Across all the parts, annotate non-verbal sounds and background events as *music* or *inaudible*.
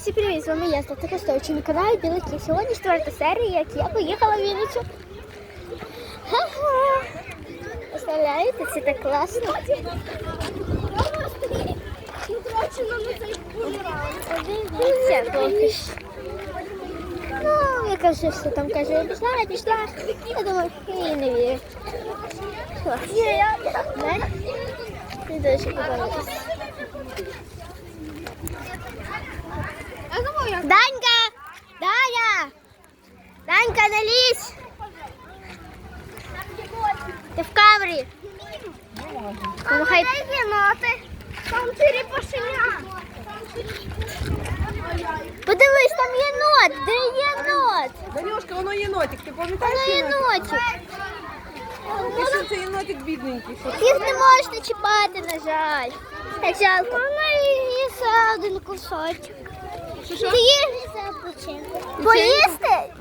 Всім привіт, з вами я, Стата Костович, на каналі Білий Кіт. Сьогодні четверта серія, як я поїхала в Вінницю. Ха-ха! Представляєте, це так класно. Подивіться, поки що. Ну, яка вже все там каже, я пішла, я пішла. Я думаю, я їй не вірю. Клас. Не дуже подобається. Данька! Даня! Данька, не лізь! Ти в камері. Помахай. єноти. Там черепашеня. Подивись, там єнот. Де єнот? Данюшка, воно єнотик, ти пам'ятаєш Воно єнотик? єнотик. Ти що це єнотик бідненький? Що? Їх не можна чіпати, на жаль. Так жалко. Вона їсть один кусочок. Що, що? Ти їж поїсти?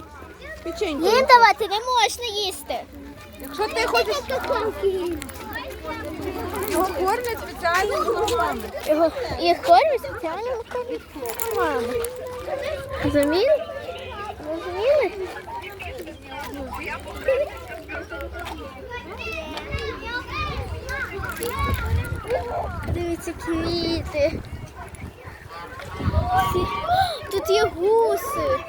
Печеньку. Їм давати не можна їсти. Якщо ти хочеш, його кормять спеціальними кормами. Його їх кормять спеціальними кормами. Розуміли? Розуміли? Дивіться квіти. Тут є гуси.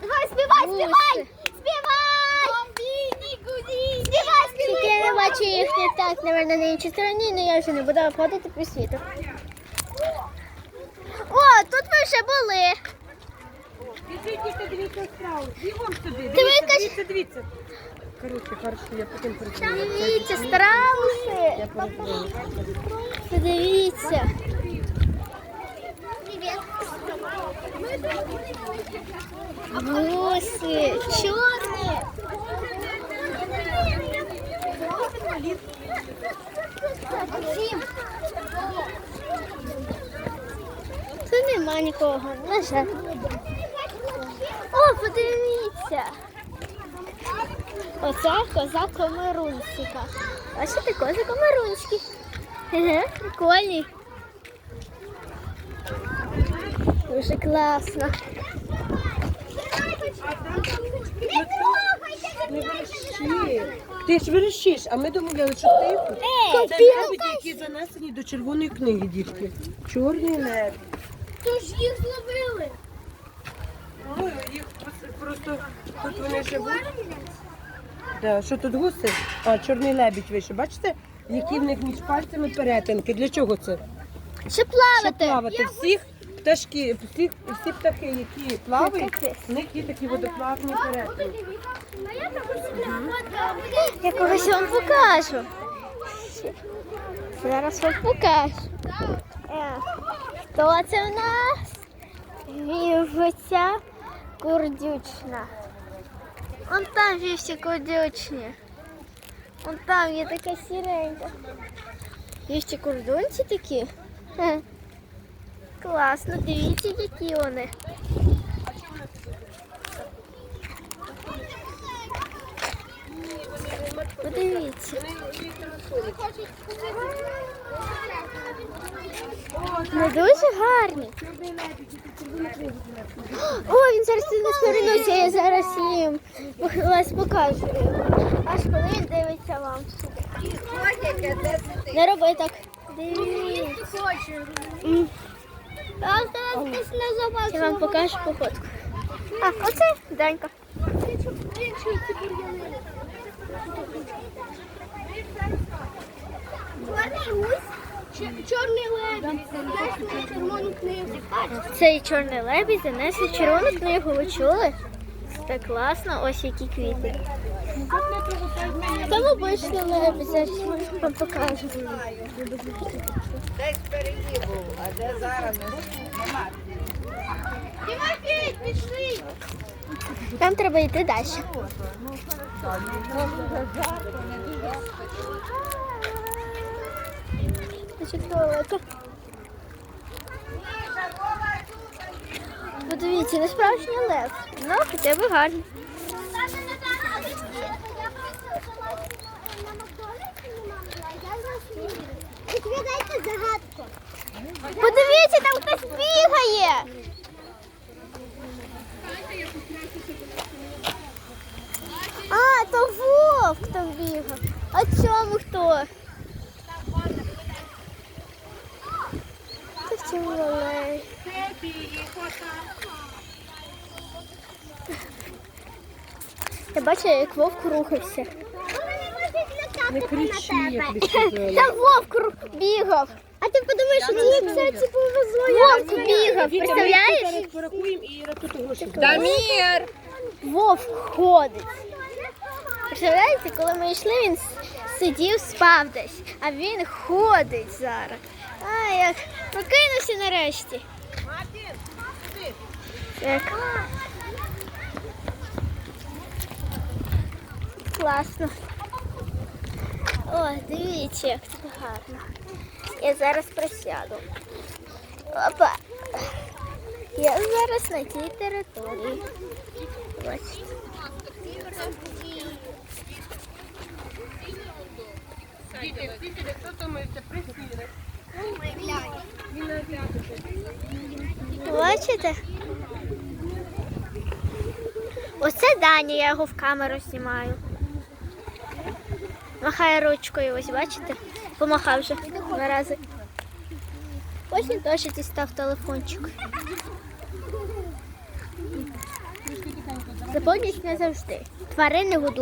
Давай, співай, співай! Співай! Тільки я не бачу їх не так, наверное, на іншій стороні, але я вже не буду обходити по світу. О, тут ми вже були. Тільки дивіться справу. Бігом собі. Дивіться, дивіться, дивіться. Коротше, хорошо, я потім працюю. Дивіться, страуси. Подивіться. Гуси, чорні. Тут нема нікого, на жаль. Подивіться. Оце коза комарунчика. Бачите, кози комарунчики. Ага, прикольні. Дуже класно. Не верещи. Ти ж верещиш, а ми домовляли, що ти Ей, Це лебеді, які занесені до червоної книги, дітки. Чорний лебідь. Хто ж їх зловили? Ой, їх просто тут вони живуть. Да, що тут гуси? А, чорний лебідь вийшов. Бачите, які в них між пальцями перетинки. Для чого це? Щоб Щоб плавати. плавати. Всіх пташки, всі, всі птахи, які плавають, в них є такі водоплавні перетинки. Я когось вам покажу. Зараз вам покажу. Е, Хто це в нас? Вівця курдючна. Вон там вівці курдючні. Вон там є така сіренька. Вівці курдунці такі. Хе. Класно, дивіться, які вони. Подивіться. Не дуже гарні. *gasps* О, він зараз тут нас я зараз їм вас покажу. Аж коли він дивиться вам. Не роби так. Дивіться. Я вам покажу походку. А, оце Данька. Чорний лебідь, занесли червону книгу. Цей чорний лебідь занесли червону книгу. Ви чули? Це класно, ось які квіти. Там обичний лебідь, зараз вам покажу. Тимофій, пішли! Там треба йти далі туалету. Подивіться, не справжній лев, ну хоча б гарний. загадку. Подивіться, там хтось бігає. А, то вовк там бігав. А чому хто? จังเลย Я бачила, як вовк рухався. Не кричи, як Та вовк бігав. А ти подумаєш, що мені, кстати, повезло. Вовк бігав, представляєш? Дамір! Вовк ходить. Представляєте, коли ми йшли, він сидів, спав десь, а він ходить зараз. А, як прокинувся нарешті. Так. Класно. О, дивіться, як тут гарно. Я зараз присяду. Опа. Я зараз на тій території. Бачите. Хто думається, присіли? Бачите? Оце Даня, я його в камеру знімаю. Махає ручкою, ось бачите? Помахав вже два рази. Ось він теж дістав телефончик. Запомніть не завжди. Тварини годують.